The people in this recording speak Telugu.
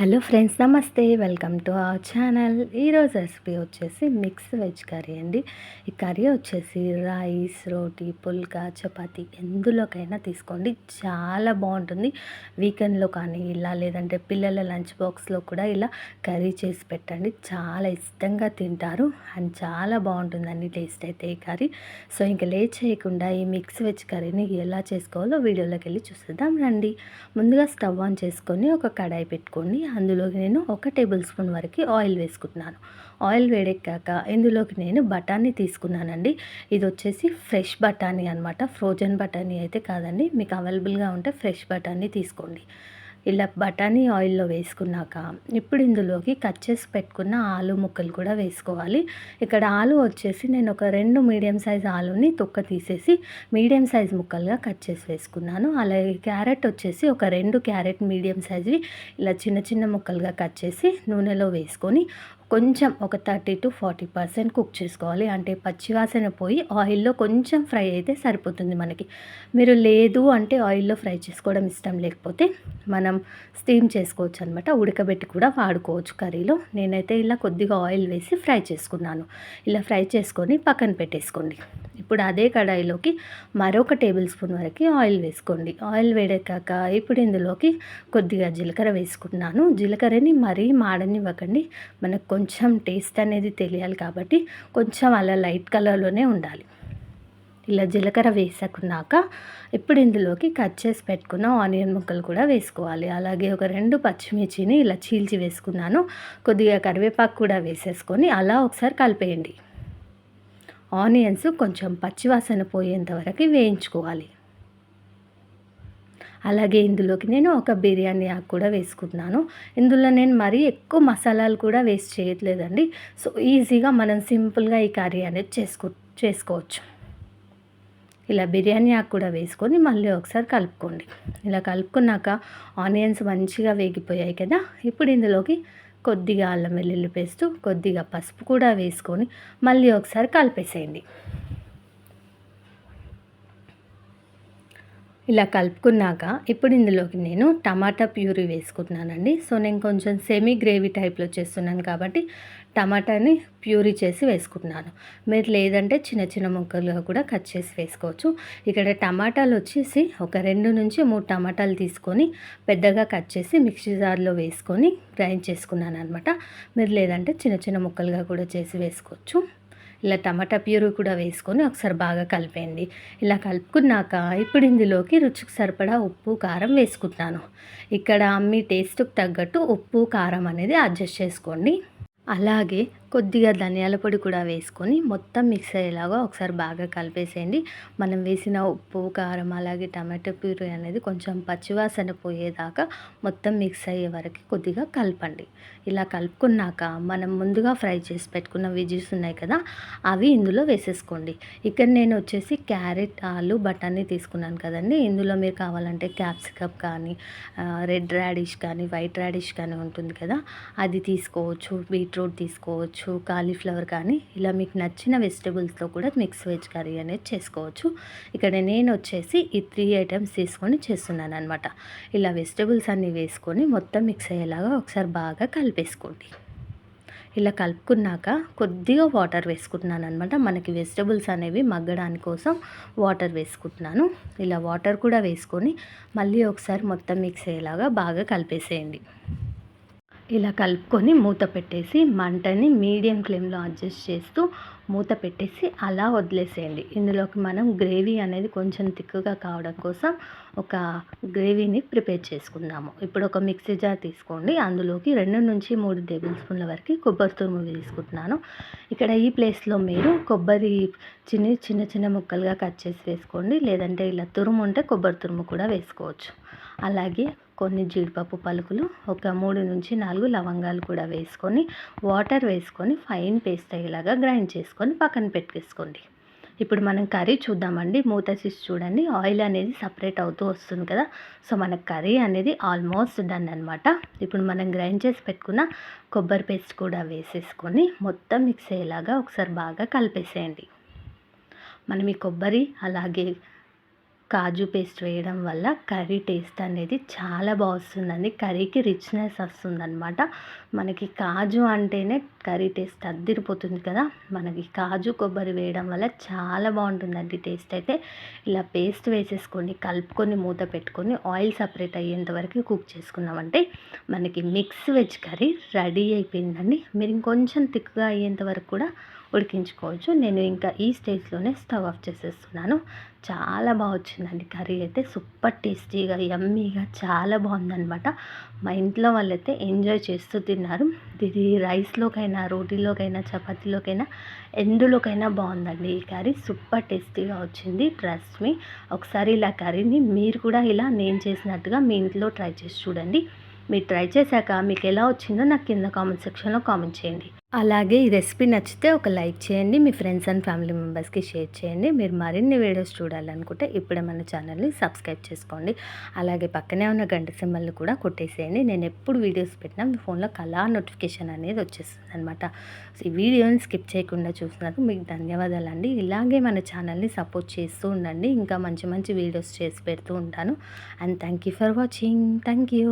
హలో ఫ్రెండ్స్ నమస్తే. Welcome to our channel. ఈరోజు రెసిపీ వచ్చేసి మిక్స్ వెజ్ కర్రీ అండి. ఈ కర్రీ వచ్చేసి రైస్ రోటీ పుల్కా చపాతి ఎందులోకైనా తీసుకోండి. చాలా బాగుంటుంది. వీకెండ్లో కానీ ఇలా లేదంటే పిల్లల లంచ్ బాక్స్లో కూడా ఇలా కర్రీ చేసి పెట్టండి. చాలా ఇష్టంగా తింటారు అండ్ చాలా బాగుంటుందండి టేస్ట్ అయితే ఈ కర్రీ. సో ఇంకా లేట్ చేయకుండా ఈ మిక్స్ వెజ్ కర్రీని ఎలా చేసుకోవాలో వీడియోలోకి వెళ్ళి చూసేద్దాం రండి. ముందుగా స్టవ్ ఆన్ చేసుకొని ఒక కడాయి పెట్టుకోండి. అందులోకి నేను ఒక టేబుల్ స్పూన్ వరకు ఆయిల్ వేసుకుంటున్నాను. ఆయిల్ వేడెక్కాక ఇందులోకి నేను బఠానీ తీసుకున్నానండి. ఇది వచ్చేసి ఫ్రెష్ బఠానీ అనమాట ఫ్రోజన్ బఠానీ అయితే కాదండి. మీకు అవైలబుల్గా ఉంటే ఫ్రెష్ బఠానీ తీసుకోండి. ఇలా బఠానీ ఆయిల్లో వేసుకున్నాక ఇప్పుడు ఇందులోకి కట్ చేసి పెట్టుకున్న ఆలు ముక్కలు కూడా వేసుకోవాలి. ఇక్కడ ఆలు వచ్చేసి నేను ఒక రెండు మీడియం సైజ్ ఆలుని తొక్క తీసేసి మీడియం సైజ్ ముక్కలుగా కట్ చేసి వేసుకున్నాను. అలాగే క్యారెట్ వచ్చేసి ఒక రెండు క్యారెట్ మీడియం సైజ్వి ఇలా చిన్న చిన్న ముక్కలుగా కట్ చేసి నూనెలో వేసుకొని కొంచెం ఒక thirty to forty percent cook చేసుకోవాలి. అంటే పచ్చివాసన పోయి ఆయిల్లో కొంచెం ఫ్రై అయితే సరిపోతుంది మనకి. మీరు లేదు అంటే ఆయిల్లో ఫ్రై చేసుకోవడం ఇష్టం లేకపోతే మనం స్టీమ్ చేసుకోవచ్చు అనమాట ఉడకబెట్టి కూడా వాడుకోవచ్చు కర్రీలో. నేనైతే ఇలా కొద్దిగా ఆయిల్ వేసి ఫ్రై చేసుకున్నాను. ఇలా ఫ్రై చేసుకొని పక్కన పెట్టేసుకోండి. ఇప్పుడు అదే కడాయిలోకి మరొక టేబుల్ స్పూన్ వరకు ఆయిల్ వేసుకోండి. ఆయిల్ వేడెక్కాక ఇప్పుడు ఇందులోకి కొద్దిగా జీలకర్ర వేసుకుంటున్నాను. జీలకర్రని మరీ మాడనివ్వకండి. మనకు కొంచెం టేస్ట్ అనేది తెలియాలి కాబట్టి కొంచెం అలా లైట్ కలర్లోనే ఉండాలి. ఇలా జీలకర్ర వేసుకున్నాక ఇప్పుడు ఇందులోకి కట్ చేసి పెట్టుకున్న ఆనియన్ ముక్కలు కూడా వేసుకోవాలి. అలాగే ఒక రెండు పచ్చిమిర్చిని ఇలా చీల్చి వేసుకున్నాను. కొద్దిగా కరివేపాకు కూడా వేసేసుకొని అలా ఒకసారి కలిపేయండి. ఆనియన్స్ కొంచెం పచ్చివాసన పోయేంత వరకు వేయించుకోవాలి. అలాగే ఇందులోకి నేను ఒక బిర్యానీ ఆకు కూడా వేసుకుంటున్నాను. ఇందులో నేను మరీ ఎక్కువ మసాలాలు కూడా వేస్ట్ చేయట్లేదండి. సో ఈజీగా మనం సింపుల్గా ఈ కర్రీ అనేది చేసుకో చేసుకోవచ్చు. ఇలా బిర్యానీ ఆకు కూడా వేసుకొని మళ్ళీ ఒకసారి కలుపుకోండి. ఇలా కలుపుకున్నాక ఆనియన్స్ మంచిగా వేగిపోయాయి కదా ఇప్పుడు ఇందులోకి కొద్దిగా అల్లం వెల్లుల్లి పేస్ట్ కొద్దిగా పసుపు కూడా వేసుకొని మళ్ళీ ఒకసారి కలిపేసేయండి. ఇలా కలుపుకున్నాక ఇప్పుడు ఇందులోకి నేను టమాటా ప్యూరీ వేసుకుంటున్నానండి. సో నేను కొంచెం సెమీ గ్రేవీ టైప్లో చేస్తున్నాను కాబట్టి టమాటాని ప్యూరీ చేసి వేసుకుంటున్నాను. మీరు లేదంటే చిన్న చిన్న ముక్కలుగా కూడా కట్ చేసి వేసుకోవచ్చు. ఇక్కడ టమాటాలు వచ్చేసి ఒక రెండు నుంచి మూడు టమాటాలు తీసుకొని పెద్దగా కట్ చేసి మిక్సీ జార్లో వేసుకొని గ్రైండ్ చేసుకున్నాను అనమాట మీరు లేదంటే చిన్న చిన్న ముక్కలుగా కూడా చేసి వేసుకోవచ్చు. ఇలా టమాటా ప్యూరీ కూడా వేసుకొని ఒకసారి బాగా కలిపేయండి. ఇలా కలుపుకున్నాక ఇప్పుడు ఇందులోకి రుచికి సరిపడా ఉప్పు కారం వేసుకుంటున్నాను. ఇక్కడ మీ టేస్ట్కి తగ్గట్టు ఉప్పు కారం అనేది అడ్జస్ట్ చేసుకోండి. అలాగే కొద్దిగా ధనియాల పొడి కూడా వేసుకొని మొత్తం మిక్స్ అయ్యేలాగా ఒకసారి బాగా కలిపేసేయండి. మనం వేసిన ఉప్పు కారం అలాగే టమాటో ప్యూరీ అనేది కొంచెం పచ్చివాసన పోయేదాకా మొత్తం మిక్స్ అయ్యే వరకు కొద్దిగా కలపండి. ఇలా కలుపుకున్నాక మనం ముందుగా ఫ్రై చేసి పెట్టుకున్న వెజీస్ ఉన్నాయి కదా అవి ఇందులో వేసేసుకోండి. ఇక్కడ నేను వచ్చేసి క్యారెట్ ఆలు బఠానీ తీసుకున్నాను కదండి. ఇందులో మీరు కావాలంటే క్యాప్సికప్ కానీ రెడ్ రాడిష్ కానీ వైట్ రాడిష్ కానీ ఉంటుంది కదా అది తీసుకోవచ్చు బీట్రూట్ తీసుకోవచ్చు చేసుకోవచ్చు కాలీఫ్లవర్ కానీ ఇలా మీకు నచ్చిన వెజిటబుల్స్తో కూడా మిక్స్ వెజ్ కర్రీ అనేది చేసుకోవచ్చు. ఇక్కడ నేను వచ్చేసి ఈ త్రీ ఐటమ్స్ తీసుకొని చేస్తున్నాను అనమాట ఇలా వెజిటబుల్స్ అన్నీ వేసుకొని మొత్తం మిక్స్ అయ్యేలాగా ఒకసారి బాగా కలిపేసుకోండి. ఇలా కలుపుకున్నాక కొద్దిగా వాటర్ వేసుకుంటున్నాను అనమాట మనకి వెజిటబుల్స్ అనేవి మగ్గడానికి కోసం వాటర్ వేసుకుంటున్నాను. ఇలా వాటర్ కూడా వేసుకొని మళ్ళీ ఒకసారి మొత్తం మిక్స్ అయ్యేలాగా బాగా కలిపేసేయండి. ఇలా కలుపుకొని మూత పెట్టేసి మంటని మీడియం ఫ్లేమ్లో అడ్జస్ట్ చేస్తూ మూత పెట్టేసి అలా వదిలేసేయండి. ఇందులోకి మనం గ్రేవీ అనేది కొంచెం తిక్కుగా కావడం కోసం ఒక గ్రేవీని ప్రిపేర్ చేసుకుందాము. ఇప్పుడు ఒక మిక్సీ జార్ తీసుకోండి. అందులోకి రెండు నుంచి మూడు టేబుల్ స్పూన్ల వరకు కొబ్బరి తురుము తీసుకుంటున్నాను. ఇక్కడ ఈ ప్లేస్లో మీరు కొబ్బరి చిన్న చిన్న చిన్న ముక్కలుగా కట్ చేసి వేసుకోండి. లేదంటే ఇలా తురుము ఉంటే కొబ్బరి తురుము కూడా వేసుకోవచ్చు. అలాగే కొన్ని జీడిపప్పు పలుకులు ఒక మూడు నుంచి నాలుగు లవంగాలు కూడా వేసుకొని వాటర్ వేసుకొని ఫైన్ పేస్ట్ అయ్యేలాగా గ్రైండ్ చేసుకొని పక్కన పెట్టేసుకోండి. ఇప్పుడు మనం కర్రీ చూద్దామండి. మూత తీసి చూడండి. ఆయిల్ అనేది సపరేట్ అవుతూ వస్తుంది కదా. సో మన కర్రీ అనేది ఆల్మోస్ట్ డన్ అనమాట ఇప్పుడు మనం గ్రైండ్ చేసి పెట్టుకున్న కొబ్బరి పేస్ట్ కూడా వేసేసుకొని మొత్తం మిక్స్ అయ్యేలాగా ఒకసారి బాగా కలిపేసేయండి. మనం ఈ కొబ్బరి అలాగే కాజు పేస్ట్ వేయడం వల్ల కర్రీ టేస్ట్ అనేది చాలా బాగుస్తుందండి. కర్రీకి రిచ్నెస్ వస్తుందన్నమాట. మనకి కాజు అంటేనే కర్రీ టేస్ట్ అద్దిరిపోతుంది కదా. మనకి కాజు కొబ్బరి వేయడం వల్ల చాలా బాగుంటుందండి టేస్ట్ అయితే. ఇలా పేస్ట్ వేసేసుకొని కలుపుకొని మూత పెట్టుకొని ఆయిల్ సపరేట్ అయ్యేంత వరకు కుక్ చేసుకున్నామంటే మనకి మిక్స్ వెజ్ కర్రీ రెడీ అయిపోయిందండి. మీరు ఇంకొంచెం థిక్గా అయ్యేంత వరకు కూడా ఉడికించుకోవచ్చు. నేను ఇంకా ఈ స్టేజ్లోనే స్టవ్ ఆఫ్ చేసేస్తున్నాను. చాలా బాగా వచ్చిందండి కర్రీ అయితే. సూపర్ టేస్టీగా యమ్మీగా చాలా బాగుందనమాట మా ఇంట్లో వాళ్ళైతే ఎంజాయ్ చేస్తూ తిన్నారు. ఇది రైస్లోకైనా రోటీలోకైనా చపాతీలోకైనా ఎందులోకైనా బాగుందండి ఈ కర్రీ. సూపర్ టేస్టీగా వచ్చింది. Trust me. ఒకసారి ఇలా కర్రీని మీరు కూడా ఇలా నేను చేసినట్టుగా మీ ఇంట్లో ట్రై చేసి చూడండి. మీరు ట్రై చేశాక మీకు ఎలా వచ్చిందో నాకు కింద కామెంట్ సెక్షన్లో కామెంట్ చేయండి. అలాగే ఈ రెసిపీ నచ్చితే ఒక లైక్ చేయండి మీ ఫ్రెండ్స్ అండ్ ఫ్యామిలీ మెంబర్స్కి షేర్ చేయండి. మీరు మరిన్ని వీడియోస్ చూడాలనుకుంటే ఇప్పుడే మన ఛానల్ని సబ్స్క్రైబ్ చేసుకోండి. అలాగే పక్కనే ఉన్న గంట సింబల్ని కూడా కొట్టేసేయండి. నేను ఎప్పుడు వీడియోస్ పెట్టినా మీ ఫోన్లో కళా నోటిఫికేషన్ అనేది వచ్చేస్తుంది అనమాట ఈ వీడియోని స్కిప్ చేయకుండా చూసినందుకు మీకు ధన్యవాదాలు అండి ఇలాగే మన ఛానల్ని సపోర్ట్ చేస్తూ ఉండండి. ఇంకా మంచి మంచి వీడియోస్ చేసి పెడుతూ ఉంటాను. And thank you for watching thank you